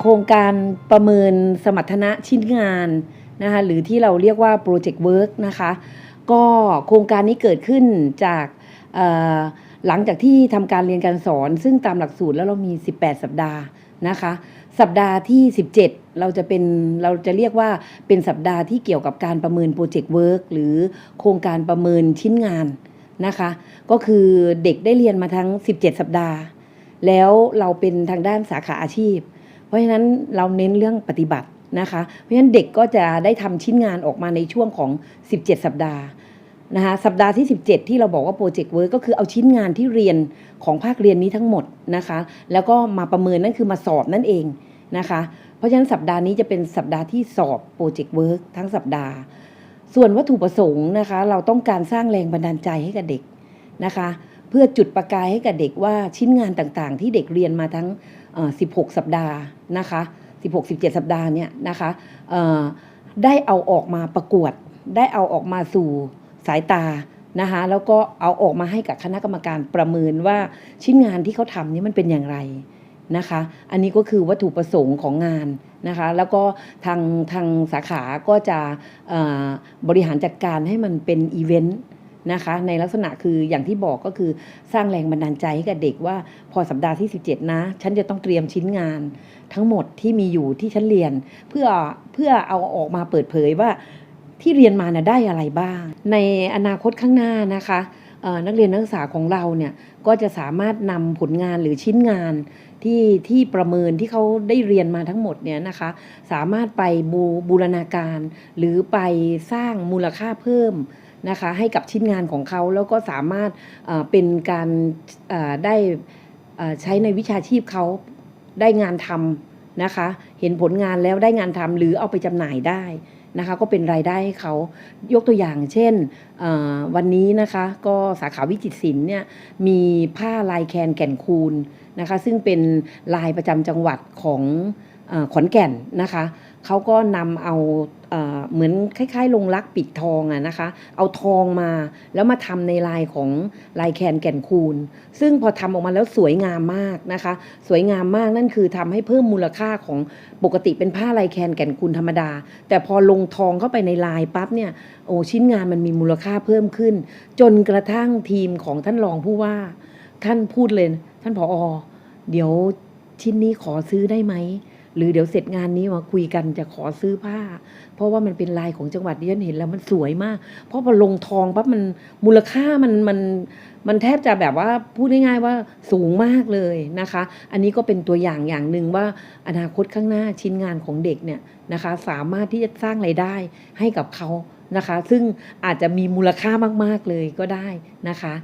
โครงการประเมินสมรรถนะชิ้นงานนะคะหรือที่เราเรียกว่า Project Work นะคะก็โครงการนี้เกิดขึ้นจากหลังจากที่ทำการเรียนการสอน ซึ่งตามหลักสูตรแล้วเรามี 18 สัปดาห์นะคะสัปดาห์ที่ 17 เราจะเป็นเราจะเรียกว่าเป็นสัปดาห์ที่เกี่ยวกับการประเมิน Project Work หรือโครงการประเมินชิ้นงานนะคะ ก็คือเด็กได้เรียนมาทั้ง 17 สัปดาห์ แล้วเราเป็นทางด้านสาขาอาชีพ เพราะฉะนั้นเราเน้นเรื่องปฏิบัตินะคะ เพราะฉะนั้นเด็กก็จะได้ทำชิ้นงานออกมาในช่วงของ 17 สัปดาห์นะคะสัปดาห์ที่ 17 ที่เราบอกว่าโปรเจกต์เวิร์กก็คือเอาชิ้นงานที่เรียนของภาคเรียนนี้ทั้งหมดนะคะ แล้วก็มาประเมินนั่นคือมาสอบนั่นเองนะคะ เพราะฉะนั้นสัปดาห์นี้จะเป็นสัปดาห์ที่สอบโปรเจกต์เวิร์กทั้งสัปดาห์ ส่วนวัตถุประสงค์นะคะ เราต้องการสร้างแรงบันดาลใจให้กับเด็กนะคะ เพื่อจุดประกายให้กับเด็กว่าชิ้นงานต่างๆ ที่เด็กเรียนมาทั้ง 16 สัปดาห์นะคะ 16-17 สัปดาห์เนี่ยนะคะได้เอาออกมาประกวด ได้เอาออกมาสู่สายตานะคะแล้วก็เอาออกมาให้กับคณะกรรมการประเมินว่าชิ้นงานที่เขาทำนี่มันเป็นอย่างไรนะคะ อันนี้ก็คือวัตถุประสงค์ของงานนะคะ แล้วก็ทางทางสาขาก็จะบริหารจัดการให้มันเป็นอีเวนต์ นะคะ ในลักษณะคืออย่างที่บอกก็คือสร้างแรงบันดาลใจให้กับเด็กว่าพอสัปดาห์ที่ 17 นะ ฉันจะต้องเตรียมชิ้นงาน ทั้งหมดที่มีอยู่ที่ฉันเรียน เพื่อเพื่อเอาออกมาเปิดเผยว่าที่เรียนมาน่ะได้อะไรบ้าง ในอนาคตข้างหน้านะคะนักเรียนนักศึกษาของเราเนี่ยก็จะสามารถนำผลงานหรือชิ้นงานที่ที่ประเมินที่เขาได้เรียนมาทั้งหมดเนี่ยนะคะ สามารถไปบูบูรณาการ หรือไปสร้างมูลค่าเพิ่ม นะคะให้กับชิ้นงานของเขาแล้วก็สามารถเป็นการได้ใช้ในวิชาชีพเขาได้งานทำนะคะ เห็นผลงานแล้วได้งานทำหรือเอาไปจำหน่ายได้นะคะก็เป็นรายได้ให้เขายกตัวอย่างเช่นวันนี้นะคะก็สาขาวิจิตรศิลป์เนี่ยมีผ้าลายแคนแก่นคูนนะคะซึ่งเป็นลายประจำจังหวัดของอขอนแก่นนะคะ เขาก็นำเอาเอ่อเหมือนคล้ายๆ ลงรักปิดทองอะนะคะ เอาทองมาแล้วมาทำในลายของลายแคนแก่นคูณซึ่งพอทำออกมาแล้วสวยงามมากนะคะ สวยงามมากนั่นคือทำให้เพิ่มมูลค่าของปกติเป็นผ้าลายแคนแก่นคูณธรรมดา แต่พอลงทองเข้าไปในลายปั๊บเนี่ยโอ้ชิ้นงานมันมีมูลค่าเพิ่มขึ้น จนกระทั่งทีมของท่านรองผู้ว่า ท่านพูดเลย ท่านผออเดี๋ยวชิ้นนี้ขอซื้อได้ไหม หรือเดี๋ยวเสร็จงานนี้มาคุยกันจะขอซื้อผ้า เพราะว่ามันเป็นลายของจังหวัดที่ฉันเห็นแล้วมันสวยมาก เพราะพอลงทองปั๊บมันมูลค่ามันมันมันแทบจะแบบว่าพูดง่ายๆว่าสูงมากเลยนะคะ อันนี้ก็เป็นตัวอย่างอย่างหนึ่งว่าอนาคตข้างหน้าชิ้นงานของเด็กเนี่ยนะคะสามารถที่จะสร้างไรายได้ให้กับเขานะคะ ซึ่งอาจจะมีมูลค่ามากๆเลยก็ได้นะคะ